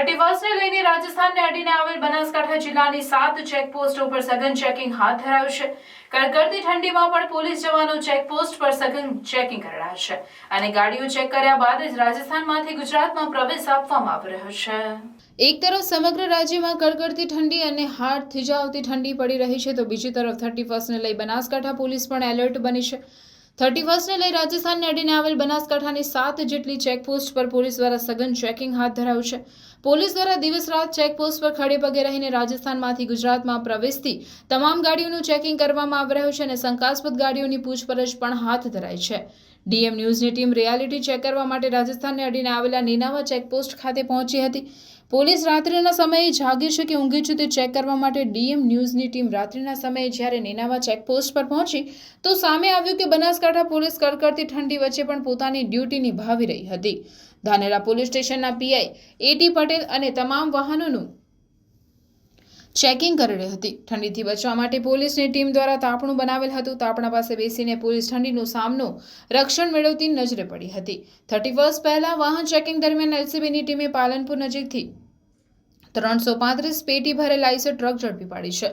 Thirty લઈને રાજસ્થાનને અડીને આવેલ બનાસકાંઠા જિલ્લાની સાત ચેકપોસ્ટ ઉપર સઘન ચેકિંગ હાથ ધરાયું છે. કડકડતી ઠંડીમાં પણ પોલીસ જવાનો ચેકપોસ્ટ પર સઘન ચેકિંગ છે અને ગાડીઓ ચેક કર્યા બાદ જ રાજસ્થાનમાંથી ગુજરાતમાં પ્રવેશ આપવામાં આવી રહ્યો છે. એક તરફ સમગ્ર રાજ્યમાં કડકડતી ઠંડી અને હાડ થીજાવતી ઠંડી પડી રહી છે, તો બીજી તરફ થર્ટી ફર્સ્ટને લઈ બનાસકાંઠા પોલીસ પણ એલર્ટ બની છે. થર્ટી ફર્સ્ટને લઈ રાજસ્થાનને અડીને આવેલ બનાસકાંઠાની સાત જેટલી ચેકપોસ્ટ પર પોલીસ દ્વારા સઘન ચેકિંગ હાથ ધરાયું છે. પોલીસ દ્વારા દિવસ રાત ચેકપોસ્ટ પર ખડે પગે રહીને રાજસ્થાનમાંથી ગુજરાતમાં પ્રવેશતી તમામ ગાડીઓનું ચેકિંગ કરવામાં આવી રહ્યું છે અને શંકાસ્પદ ગાડીઓની પૂછપરછ પણ હાથ ધરાઈ છે. ડીએમ ન્યૂઝની ટીમ રિયાલિટી ચેક કરવા માટે રાજસ્થાનને અડીને આવેલા નીનાવા ચેકપોસ્ટ ખાતે પહોંચી હતી. પોલીસ રાત્રિના સમયે જાગી છે કે ઊંઘી છે તે ચેક કરવા માટે ડીએમ ન્યૂઝની ટીમ રાત્રિના સમયે જ્યારે નેનાવા ચેકપોસ્ટ પર પહોંચી, તો સામે આવ્યું કે બનાસકાંઠા પોલીસ કડકડતી ઠંડી વચ્ચે પણ પોતાની ડ્યુટી નિભાવી રહી હતી. ધાનેરા પોલીસ સ્ટેશનના પીઆઈ એટી પટેલ અને તમામ વાહનોનું ચેકિંગ કરી હતી. ઠંડીથી બચવા માટે પોલીસની ટીમ દ્વારા તાપણું બનાવેલ હતું. તાપણા પાસે બેસીને પોલીસ ઠંડીનો સામનો રક્ષણ મેળવતી નજરે પડી હતી. થર્ટી ફર્સ્ટ પહેલા વાહન ચેકિંગ દરમિયાન એલસીબીની ટીમે પાલનપુર નજીકથી ત્રણસો પાંત્રીસ પેટી ભરેલ આઈસર ટ્રક ઝડપી પાડી છે.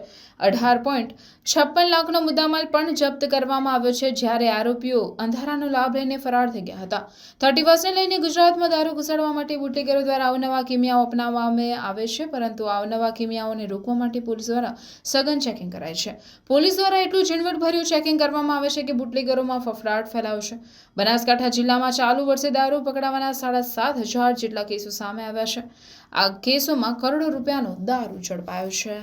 અઢાર પોઈન્ટ છપ્પન લાખનો મુદ્દામાલ પણ જપ્ત કરવામાં આવ્યો છે, જ્યારે આરોપીઓ અંધારાનો લાભ લઈને ફરાર થઈ ગયા હતા. થર્ટી ફર્સ્ટને લઈને ગુજરાતમાં દારૂ ઘુસાડવા માટે બુટલેગરો દ્વારા અવનવા કિમિયાઓ અપનાવવામાં આવે છે, પરંતુ આ અવનવા કિમિયાઓને રોકવા માટે પોલીસ દ્વારા સઘન ચેકિંગ કરાય છે. પોલીસ દ્વારા એટલું ઝીણવટભર્યું ચેકિંગ કરવામાં આવે છે કે બુટલેગરોમાં ફફડાટ ફેલાવશે. બનાસકાંઠા જિલ્લામાં ચાલુ વર્ષે દારૂ પકડાવાના સાડા સાત હજાર જેટલા કેસો સામે આવ્યા છે. આ કેસોમાં કરોડો રૂપિયાનો દારૂ ઝડપાયો છે.